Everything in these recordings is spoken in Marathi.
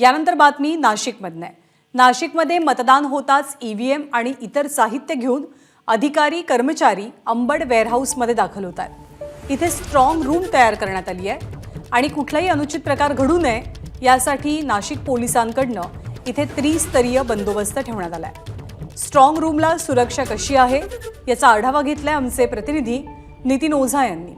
यानंतर बातमी नाशिकमधनं आहे. नाशिकमध्ये मतदान होताच ईव्हीएम आणि इतर साहित्य घेऊन अधिकारी कर्मचारी अंबड वेअरहाऊसमध्ये दाखल होत आहेत. इथे स्ट्रॉंग रूम तयार करण्यात आली आहे आणि कुठलाही अनुचित प्रकार घडू नये यासाठी नाशिक पोलिसांकडनं इथे त्रिस्तरीय बंदोबस्त ठेवण्यात आला आहे स्ट्रॉंग रूमला सुरक्षा कशी आहे याचा आढावा घेतलाय आमचे प्रतिनिधी नितीन ओझा यांनी.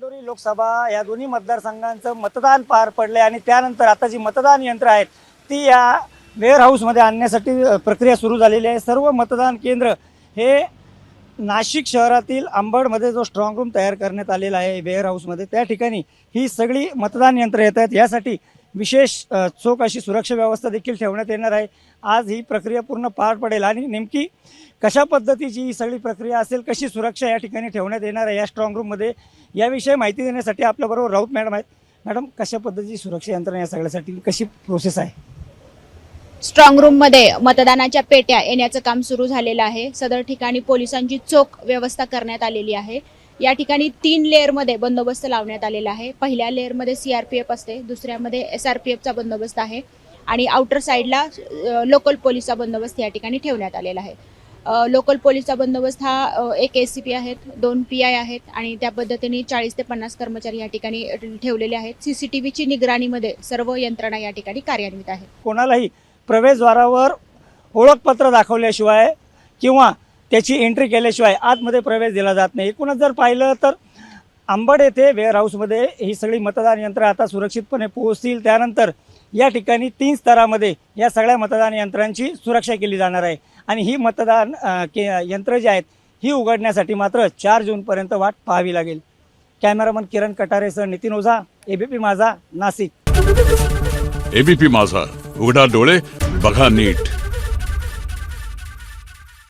दिंडोरी लोकसभा या दोन्ही मतदारसंघांचं मतदान पार पडले आणि त्यानंतर आता जी मतदान यंत्र आहेत ती या वेअर हाऊसमध्ये आणण्यासाठी प्रक्रिया सुरू झालेली आहे. सर्व मतदान केंद्र हे नाशिक शहरातील अंबडमध्ये जो स्ट्रॉंग रूम तयार करण्यात आलेला आहे वेअर हाऊसमध्ये त्या ठिकाणी ही सगळी मतदान यंत्र येत आहेत. यासाठी विशेष चोख अशी सुरक्षा व्यवस्था देखील ठेवण्यात येणार आहे. आज ही प्रक्रिया पूर्ण पार पडेल आणि नेमकी कशा पद्धतीची ही सगळी प्रक्रिया असेल कशी सुरक्षा या ठिकाणी ठेवण्यात येणार आहे या स्ट्रॉंग रूममध्ये याविषयी माहिती देण्यासाठी आपल्याबरोबर राऊत मॅडम आहेत. मॅडम कशा पद्धतीची सुरक्षा यंत्रणा या सगळ्यासाठी कशी प्रोसेस आहे? स्ट्रॉंग रूममध्ये मतदानाच्या पेट्या येण्याचं काम सुरू झालेलं आहे. सदर ठिकाणी पोलिसांची चोख व्यवस्था करण्यात आलेली आहे. या ठिकाणी तीन लेअरमध्ये बंदोबस्त लावण्यात आलेला आहे. पहिल्या लेअरमध्ये सी आर पी एफ असते दुसऱ्यामध्ये एस आर पी एफचा बंदोबस्त आहे. आणि आउटर साईडला लोकल पोलीसचा बंदोबस्त या ठिकाणी ठेवण्यात आलेला आहे. लोकल पोलीसचा बंदोबस्त हा एक एस सी पी आहेत दोन पी आय आहेत आणि त्या पद्धतीने चाळीस ते पन्नास कर्मचारी या ठिकाणी ठेवलेले आहेत. सी सी टी व्हीची निगराणीमध्ये सर्व यंत्रणा या ठिकाणी कार्यान्वित आहे कोणालाही प्रवेशद्वारावर ओळखपत्र दाखवल्याशिवाय किंवा त्याची एंट्री केल्याशिवाय आतमध्ये प्रवेश दिला जात नाही. एकूणच जर पाहिलं तर आंबड येथे वेअर हाऊसमध्ये ही सगळी मतदान यंत्र आता सुरक्षितपणे पोहोचतील. त्यानंतर या ठिकाणी तीन स्तरामध्ये या सगळ्या मतदान यंत्रांची सुरक्षा केली जाणार आहे. आणि ही मतदान के यंत्र जी आहेत ही उघडण्यासाठी मात्र चार जूनपर्यंत वाट पाहावी लागेल. कॅमेरामन किरण कटारेसह नितीन ओझा एबीपी माझा नाशिक. एबीपी माझा उघडा डोळे बघा नीट.